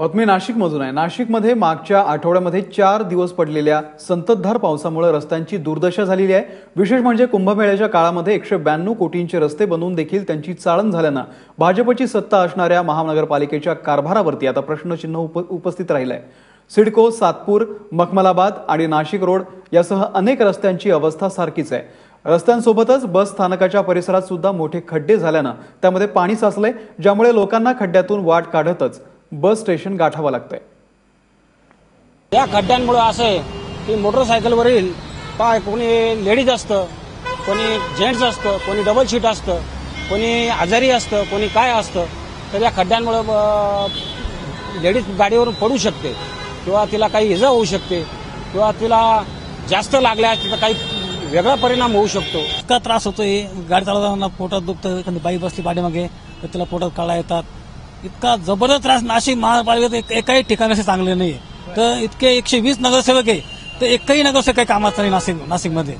बातमी नाशिकमधून आहे. नाशिकमध्ये मागच्या आठवड्यामध्ये चार दिवस पडलेल्या संततधार पावसामुळे रस्त्यांची दुर्दशा झालेली आहे. विशेष म्हणजे कुंभमेळ्याच्या काळामध्ये एकशे ब्याण्णव कोटींचे रस्ते बनवून देखील त्यांची चाळण झाल्यानं भाजपची सत्ता असणाऱ्या महानगरपालिकेच्या कारभारावरती आता प्रश्नचिन्ह उप उपस्थित राहिलं आहे सिडको सातपूर मखमलाबाद आणि नाशिक रोड यासह अनेक रस्त्यांची अवस्था सारखीच आहे. रस्त्यांसोबतच बस स्थानकाच्या परिसरात सुद्धा मोठे खड्डे झाल्यानं त्यामध्ये पाणी साचलंय ज्यामुळे लोकांना खड्ड्यातून वाट काढतच. बस स्टेशन गाठावं लागतंय. या खड्ड्यांमुळे असं आहे की मोटरसायकलवरील पाय कोणी लेडीज असतं कोणी जेंट्स असतं कोणी डबल सीट असतं कोणी आजारी असतं कोणी काय असतं तर या खड्ड्यांमुळं लेडीज गाडीवरून पडू शकते किंवा तिला काही इजा होऊ शकते किंवा तिला जास्त लागल्यास तिचा काही वेगळा परिणाम होऊ शकतो. इतका त्रास होतोय गाडी चालवताना पोटात दुखतं एखादी बाई बसली पाठीमागे तर तिला पोटात काळा येतात. इतका जबरदस्त त्रास नाशिक महापालिकेत एकाही ठिकाणी असे चांगले नाही तर इतके एकशे वीस नगरसेवक आहे. तर एकही नगरसेवक काही कामाचा नाही नाशिक नाशिकमध्ये.